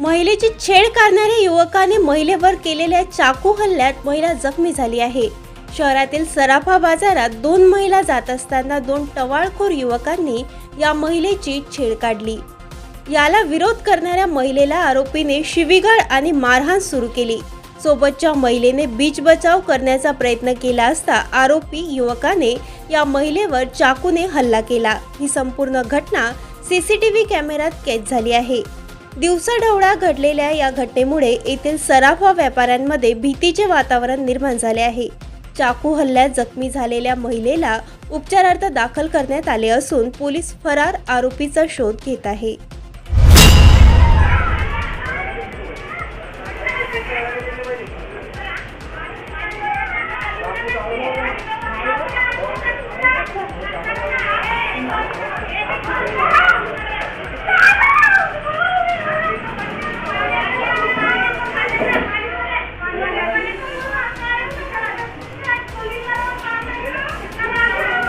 महिलेची छेड काढणाऱ्या युवकाने महिलेवर केलेल्या चाकू हल्ल्यात महिला जखमी झाली आहे. शहरातील सराफा बाजारात दोन महिला जात असताना दोन टवाळखोर युवकांनी या महिलेची छेड काढली. याला विरोध करणाऱ्या महिलेला आरोपीने शिवीगाळ आणि मारहाण सुरू केली. सोबतच्या महिलेने बीच बचाव करण्याचा प्रयत्न केला असता आरोपी युवकाने या महिलेवर चाकूने हल्ला केला. ही संपूर्ण घटना सीसीटीव्ही कॅमेऱ्यात कैद झाली आहे. दिवसाढवळा घडलेल्या या घटनेमुळे येथील सराफा व्यापाऱ्यांमध्ये भीतीचे वातावरण निर्माण झाले आहे. चाकू हल्ल्यात जखमी झालेल्या महिलेला उपचारार्थ दाखल करण्यात आले असून पोलीस फरार आरोपीचा शोध घेत आहे.